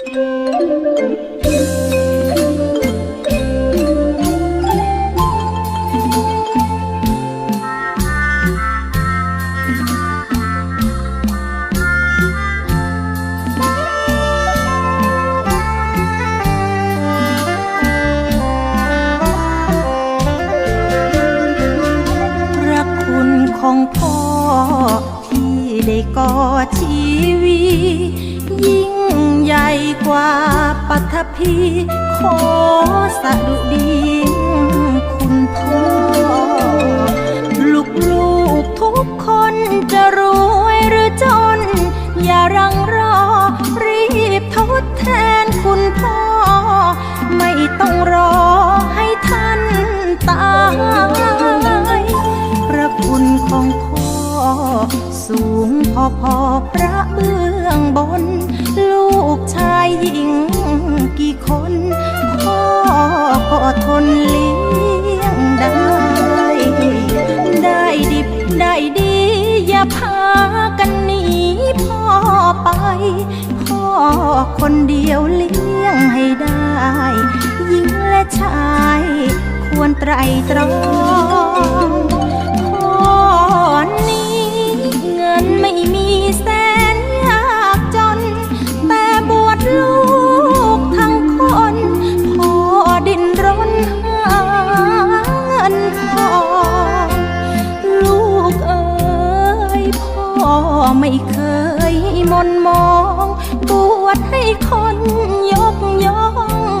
พระคุณของพ่อที่ได้ก่อชีวียิ่ง ใหญ่กว่าปัทภีขอสะดุดีคุณพ่อ ลูกลูกทุกคนจะรวยหรือจน อย่ารังรอ รีบทดแทนคุณพ่อ ไม่ต้องรอให้ท่านตายพระคุณของพ่อ สูงพอพอ คนเดียวเลี้ยงให้ได้หญิงและชายควรไตรตรองพ่อนี้เงินไม่มีแสนยากจน แต่บวชลูกทั้งคนพ่อดินรนหาเงินทองลูกเอ๋ยพ่อไม่เคยมนมอง บวชให้คนยกย่อง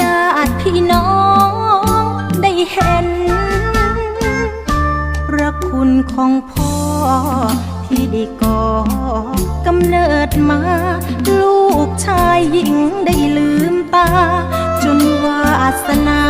ญาติพี่น้องได้เห็นพระคุณของพ่อ ที่ได้ก่อกำเนิดมา ลูกชายหญิงได้ลืมตา จนวาสนา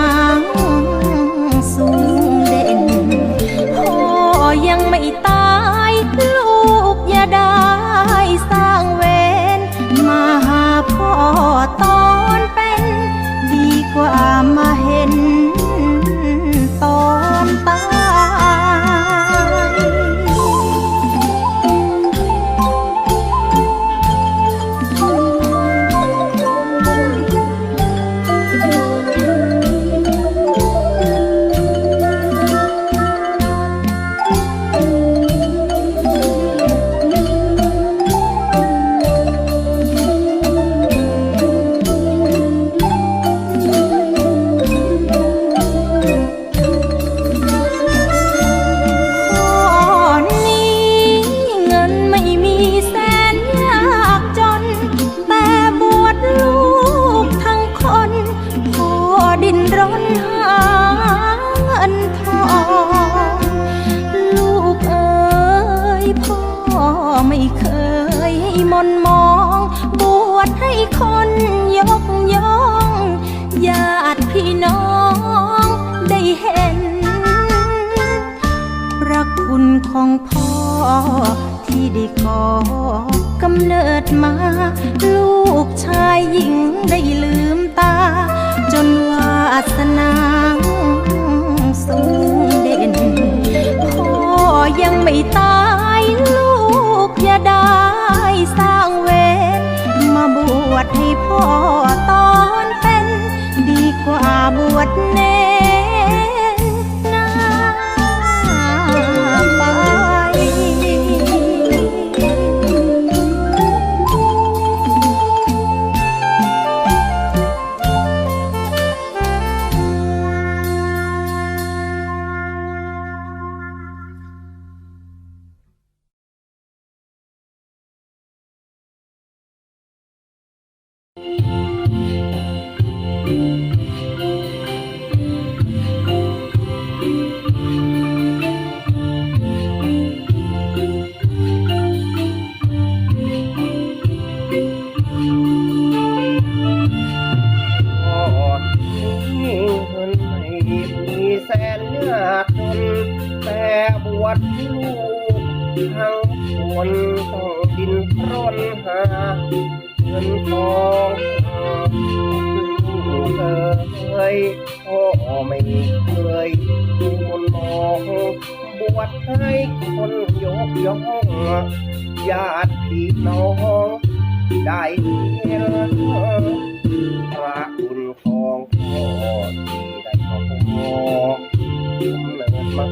ของพ่อ ที่ได้ก่อกำเนิดมา ลูกชายหญิงได้ลืมตา จนวาสนาสูงเด่น พ่อยังไม่ตายลูกอย่าได้สร้างเวรมาบวชให้พ่อตอนเป็น ดีกว่าบวชเน แสนยาจนแต่บวชลูกทั้งคนต้องดินรนหา เงินทองลูกเอ้ยพ่อไม่เคยมนมองบวชให้คนยกย่องญาติพี่น้องได้เห็นพระคุณของพ่อที่ได้ขอผมกำเนิดมา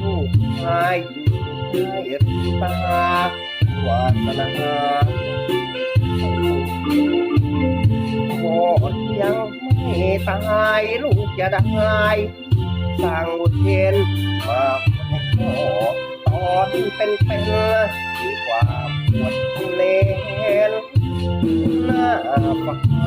ลูกชายอยู่ให้ตาวาสนา ตายลูกจะได้สร้างบุญเทียนมาให้พ่อตอนเป็นเป็นดีกว่าปวดเลนหน้าฝักไฟ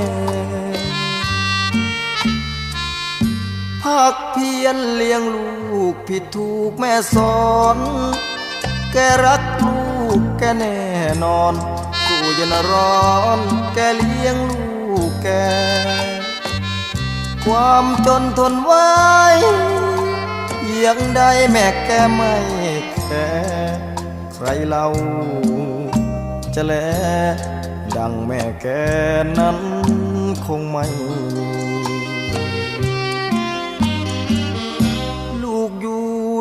ยรเลี้ยงลูกผิดถูกแม่สอน แกรักลูกแกแน่นอนกูยันร้อน แกเลี้ยงลูกแก ความจนทนไว้ยังได้แม่แกไม่แค่ใครเล่าจะแลดังแม่แกนั้นคงไม่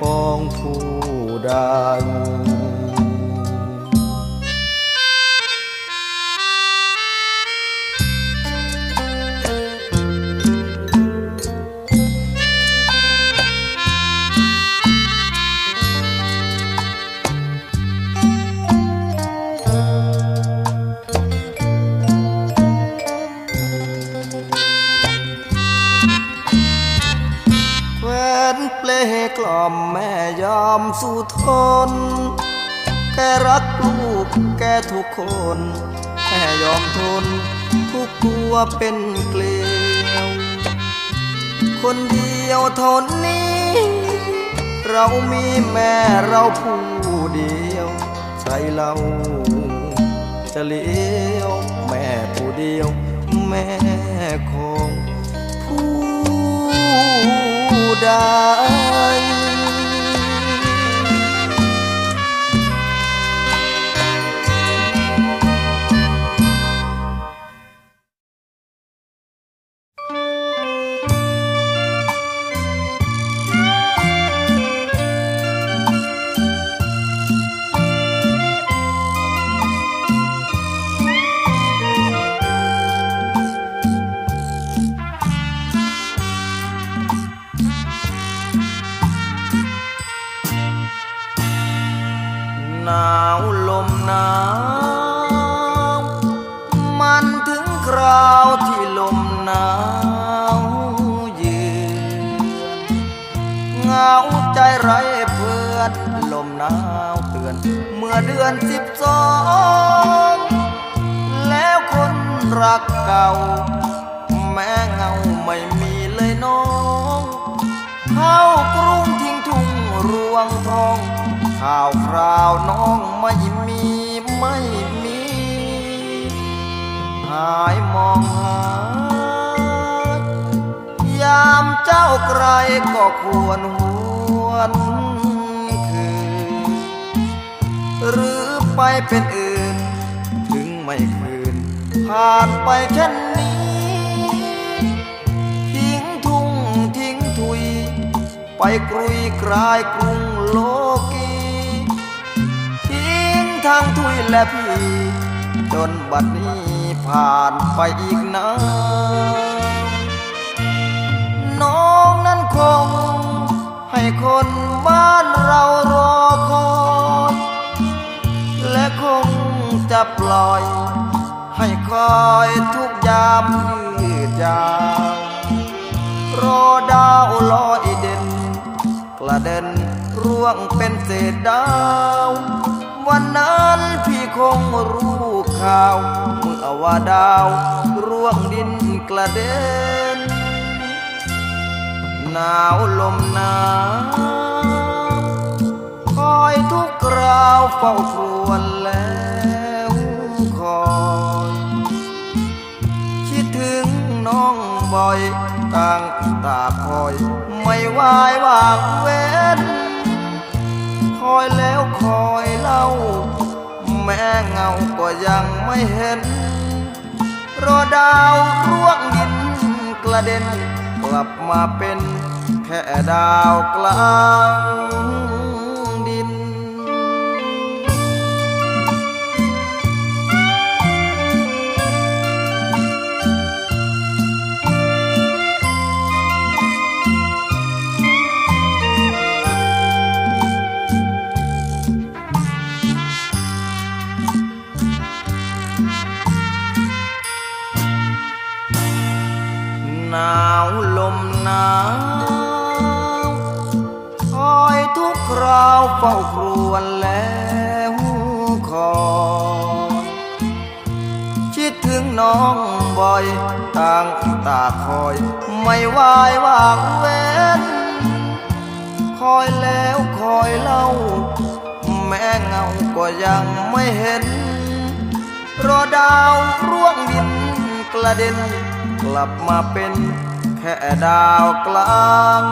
ของผู้ใด สู้ทนแกรักลูกแกทุกคนแม่ยอมทน ทุกตัวเป็นเกลียว คนเดียวท่านี้ เรามีแม่เราผู้เดียวใครเราจะเลี้ยวแม่ผู้เดียว แม่ของผู้ใด มื่อเดือนสิบสองแล้วคนรักเก่า แม้เงาไม่มีเลยน้อง เข้ากรุงทิ้งทุ่งรวงทอง ข่าวคราวน้องไม่มีไม่มี หายมองหายามเจ้าไกลก็ควรหวน หรือไปเป็นอื่น ถึงไม่คืน ผ่านไปแค่นี้ ทิ้งทุ่งทิ้งทุย ไปกรุยกลายกรุงโลกีทิ้งทางทุยและพี่ จนบัดนี้ผ่านไปอีกนานน้องนั้นคงให้คนบ้านเรารอ จะปล่อย ให้คอยทุกยามยืดยาวรอดาวลอยเด่นกระเด็นร่วงเป็นเศษดาว วันนั้นพี่คงรู้ข่าวเมื่อว่าดาวร่วงดินกระเด็น หนาวลมหนาวคอยทุกคราวเฝ้าครวญ ตางตาคอย ไม่วายวางเว้น คอยแล้วคอยเล่า แม่เงาก็ยังไม่เห็น รอดาวร่วงดินกระเด็น กลับมาเป็นแค่ดาวกลาง เฝ้าครวญแล้วคอยคิดถึงน้องบ่อยต่างตาคอย ไม่วายวางเว้น คอยแล้วคอยเล่า แม่เงาก็ยังไม่เห็น รอดาวร่วงดินกระเด็น กลับมาเป็นแค่ดาวกลาง